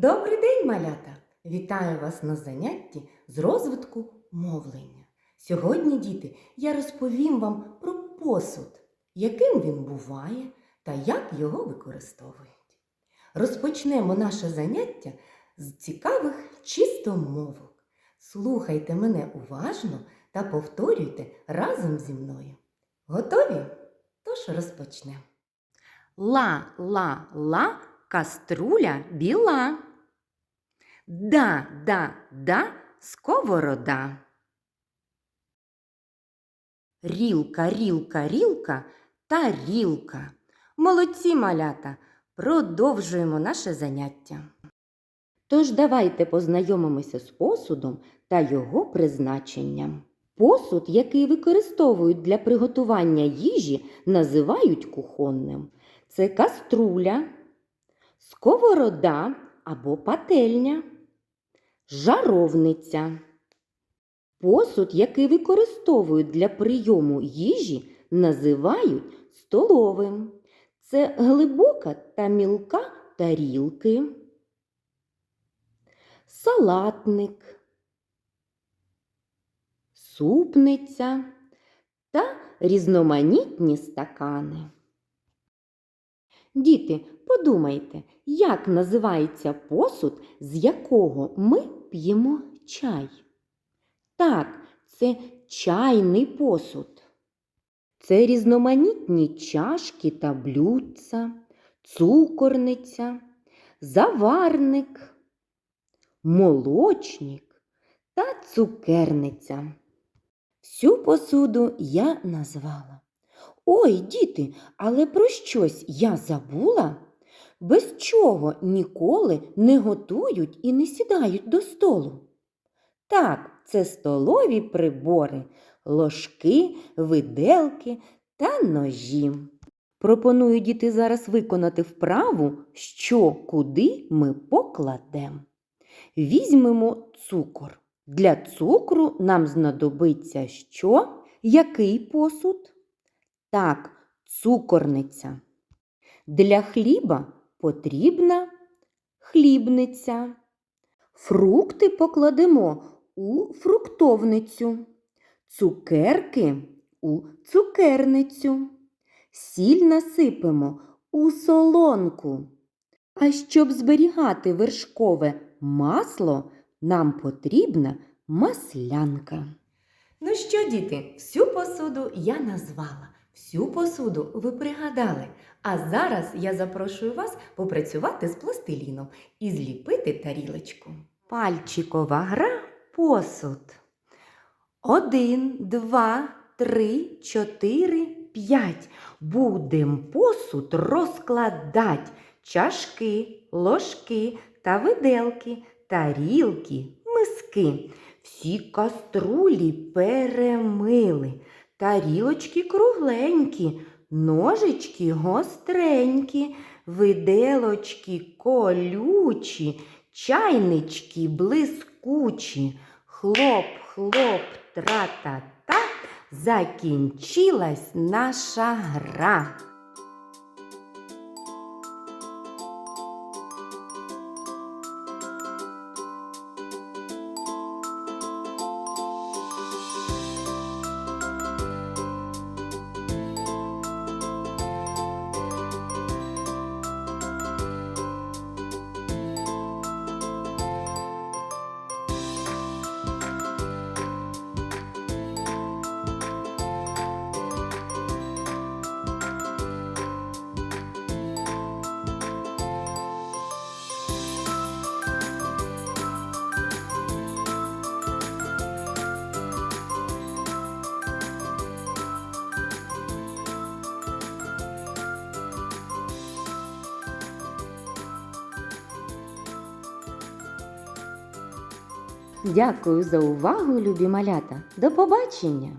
Добрий день, малята! Вітаю вас на занятті з розвитку мовлення. Сьогодні, діти, я розповім вам про посуд, яким він буває та як його використовують. Розпочнемо наше заняття з цікавих чистомовок. Слухайте мене уважно та повторюйте разом зі мною. Готові? Тож розпочнемо. Ла-ла-ла, каструля біла. Да-да-да, сковорода. Рілка, рілка, рілка, тарілка. Молодці малята, продовжуємо наше заняття. Тож давайте познайомимося з посудом та його призначенням. Посуд, який використовують для приготування їжі, називають кухонним. Це каструля, сковорода або пательня, жаровниця. Посуд, який використовують для прийому їжі, називають столовим. Це глибока та мілка тарілки, салатник, супниця та різноманітні стакани. Діти, подумайте, як називається посуд, з якого ми п'ємо чай? Так, це чайний посуд. Це різноманітні чашки та блюдця, цукорниця, заварник, молочник та цукерниця. Всю посуду я назвала. Ой, діти, але про щось я забула? Без чого ніколи не готують і не сідають до столу. Так, це столові прибори, ложки, виделки та ножі. Пропоную діти зараз виконати вправу, що куди ми покладемо. Візьмемо цукор. Для цукру нам знадобиться що? Який посуд? Так, цукорниця. Для хліба потрібна хлібниця. Фрукти покладемо у фруктовницю, цукерки у цукерницю, сіль насипемо у солонку. А щоб зберігати вершкове масло, нам потрібна маслянка. Ну що, діти, всю посуду я назвала, всю посуду ви пригадали. А зараз я запрошую вас попрацювати з пластиліном і зліпити тарілочку. Пальчикова гра посуд. Один, два, три, чотири, п'ять. Будем посуд розкладать. Чашки, ложки та виделки, тарілки, миски. Всі каструлі перемили, тарілочки кругленькі, ножички гостренькі, виделочки колючі, чайнички блискучі. Хлоп, хлоп, тра-та-та, закінчилась наша гра. Дякую за увагу, любі малята. До побачення!